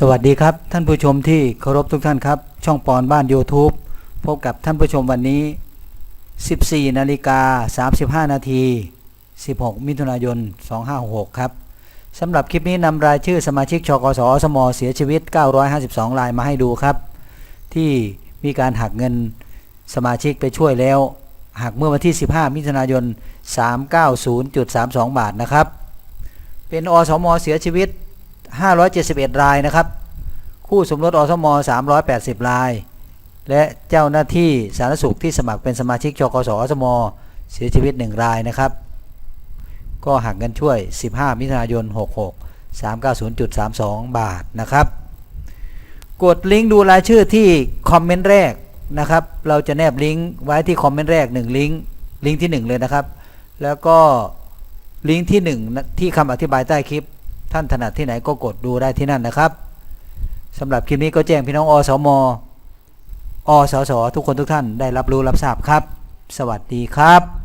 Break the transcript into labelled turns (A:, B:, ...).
A: สวัสดีครับ ท่านผู้ชมที่เคารพทุกท่านครับ ช่องปอนบ้าน YouTube พบกับท่านผู้ชมวันนี้ 14 นาฬิกา 35 นาที 16 มิถุนายน 2566 ครับสำหรับคลิปนี้นำรายชื่อสมาชิกชกสสมเสียชีวิต 952 รายมาให้ดูครับ ที่มีการหักเงินสมาชิกไปช่วยแล้วหักเมื่อวันที่ 15 มิถุนายน 390.32 บาทนะครับ เป็นอสมเสียชีวิต 571 รายนะครับ คู่สมรสอสม 380 ราย และเจ้าหน้าที่สาธารณสุขที่สมัครเป็นสมาชิกชกสอสม เสียชีวิต 1 รายนะครับ ก็หักเงินช่วย 15 มิถุนายน 66 390.32 บาทนะครับ กดลิงก์ดูรายชื่อที่คอมเมนต์แรกนะครับ เราจะแนบลิงก์ไว้ที่คอมเมนต์แรก 1 ลิงก์ลิงก์ที่ 1 เลยนะครับ แล้วก็ลิงก์ที่1นะที่คำอธิบายใต้คลิป ท่านถนัดที่ไหนก็กดดูได้ที่นั่นนะครับสำหรับคลิปนี้ก็แจ้งพี่น้องอสมอสสทุกคนทุกท่านได้รับรู้รับทราบครับ สวัสดีครับ